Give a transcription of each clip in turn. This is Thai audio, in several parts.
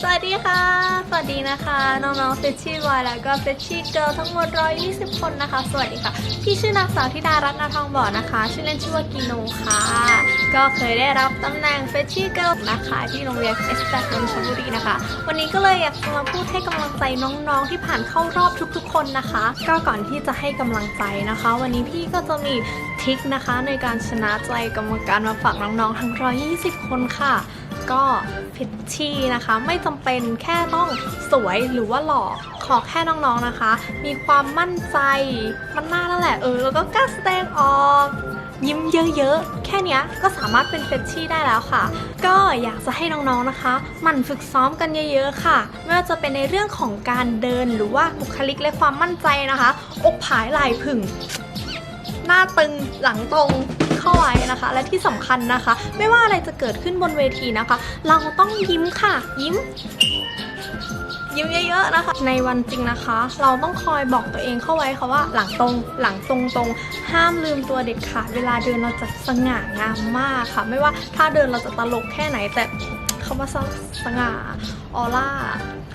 สวัสดีค่ะ สวัสดีนะคะ น้องๆเฟชชี่บอยแล้วก็เฟชชี่เกิร์ลทั้งหมด 120 คนนะคะ สวัสดีค่ะ พี่ชื่อนางสาวธิดารัตน์นาทองบ่อนะคะ ชื่อเล่นชื่อว่ากิโนค่ะ ก็เคยได้รับตำแหน่งเฟชชี่เกิร์ลนะคะที่โรงเรียนเอสแตนนนทบุรีนะคะ วันนี้ก็เลยอยากจะมาพูดให้กำลังใจน้องๆที่ผ่านเข้ารอบทุกๆ คนนะคะ ก็ก่อนที่จะให้กำลังใจนะคะ วันนี้พี่ก็จะมีทิคนะคะในการชนะใจกรรมการมาฝากน้องๆทั้ง 120 คนค่ะ ก็พิชชี่นะคะ ไม่จำเป็นแค่ต้องสวยหรือว่าหล่อขอแค่น้องๆนะคะ มีความมั่นใจ มันน่านั่นแหละเออแล้วก็กล้าแสดงออกยิ้มเยอะๆ แค่นี้ก็สามารถเป็นเฟชชี่ได้แล้วค่ะ ก็อยากจะให้น้องๆ นะคะหมั่นฝึกซ้อมกันเยอะๆ ค่ะ ไม่ว่าจะเป็นในเรื่องของการเดินหรือว่าบุคลิกและความมั่นใจนะคะ อกผายไหล่ผึ่ง หน้าตึงหลังตรง ไว้นะคะ และที่สำคัญนะคะ ไม่ว่าอะไรจะเกิดขึ้นบนเวทีนะคะ เราต้องยิ้มค่ะ ยิ้มยิ้มเยอะๆนะคะ ในวันจริงนะคะ เราต้องคอยบอกตัวเองเข้าไว้ค่ะว่าหลังตรงหลังตรงตรงๆห้ามลืมตัวเด็ดขาดเวลาเดินเราจะสง่างามมากค่ะ ไม่ว่าถ้าเดินเราจะตลกแค่ไหนแต่ คำว่าสสง่าออร่า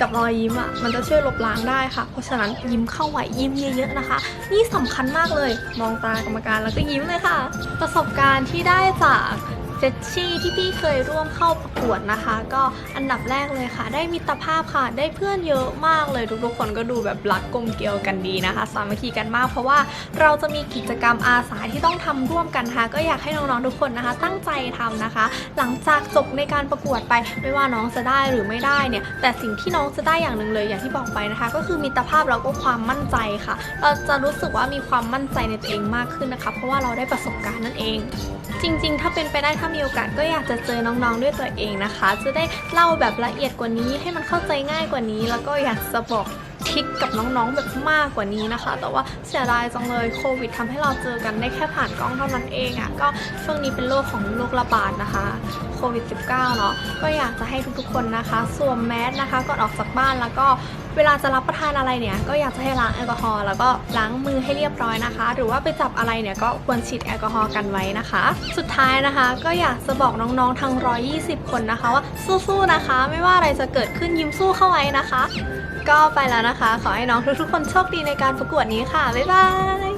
กับรอยยิ้มอะ่ะมันจะช่วยลบล้างได้ค่ะ เพราะฉะนั้นยิ้มเข้าไว้ยิ้มเยอะๆนะคะ นี่สำคัญมากเลย มองตากรรมการแล้วก็ยิ้มเลยค่ะ ประสบการณ์ที่ได้จาก เฟชชี่ที่พี่เคยร่วมเข้าประกวดนะคะ ก็อันดับแรกเลยค่ะ ได้มิตรภาพค่ะ ได้เพื่อนเยอะมากเลยทุกๆคนก็ดูแบบรักกลมเกลียวกันดีนะคะ สามัคคีกันมาก เพราะว่าเราจะมีกิจกรรมอาสาที่ต้องทำร่วมกันนะคะก็อยากให้น้องๆทุกคนนะคะ ตั้งใจทำนะคะ หลังจากจบในการประกวดไป ไม่ว่าน้องจะได้หรือไม่ได้เนี่ย แต่สิ่งที่น้องจะได้อย่างหนึ่งเลยอย่างที่บอกไปนะคะ ก็คือมิตรภาพแล้วก็ความมั่นใจค่ะ เราจะรู้สึกว่ามีความมั่นใจในตัวเองมากขึ้นนะคะ เพราะว่าเราได้ประสบการณ์นั่นเอง จริง ๆ ถ้าเป็นไปได้ถ้ามีโอกาสก็อยากจะเจอน้องๆด้วยตัวเองนะคะ จะได้เล่าแบบละเอียดกว่านี้ให้มันเข้าใจง่ายกว่านี้ แล้วก็อยากจะบอก ทริกกับน้องๆแบบมากกว่านี้นะคะ แต่ว่าเสียดายจังเลยโควิดทำให้เราเจอกันได้แค่ผ่านกล้องเท่านั้นเองอะ่ะก็ช่วงนี้เป็นโรคของโรคระบาดนะคะโควิด -19 เนาะก็อยากจะให้ทุกๆคนนะคะสวมแมสนะคะก่อนออกจากบ้านแล้วก็เวลาจะรับประทานอะไรเนี่ยก็อยากจะให้ล้างแอลกอฮอล์แล้วก็ล้างมือให้เรียบร้อยนะคะ หรือว่าไปจับอะไรเนี่ยก็ควรฉีดแอลกอฮอล์กันไว้นะคะ สุดท้ายนะคะ ก็อยากจะบอกน้องๆทั้ง 120 คนนะคะว่าสู้ๆนะคะ ไม่ว่าอะไรจะเกิดขึ้นยิ้มสู้เข้าไว้นะคะ ก็ไปแล้วนะคะ ขอให้น้องทุกๆคนโชคดีในการประกวดนี้ค่ะ บ๊ายบาย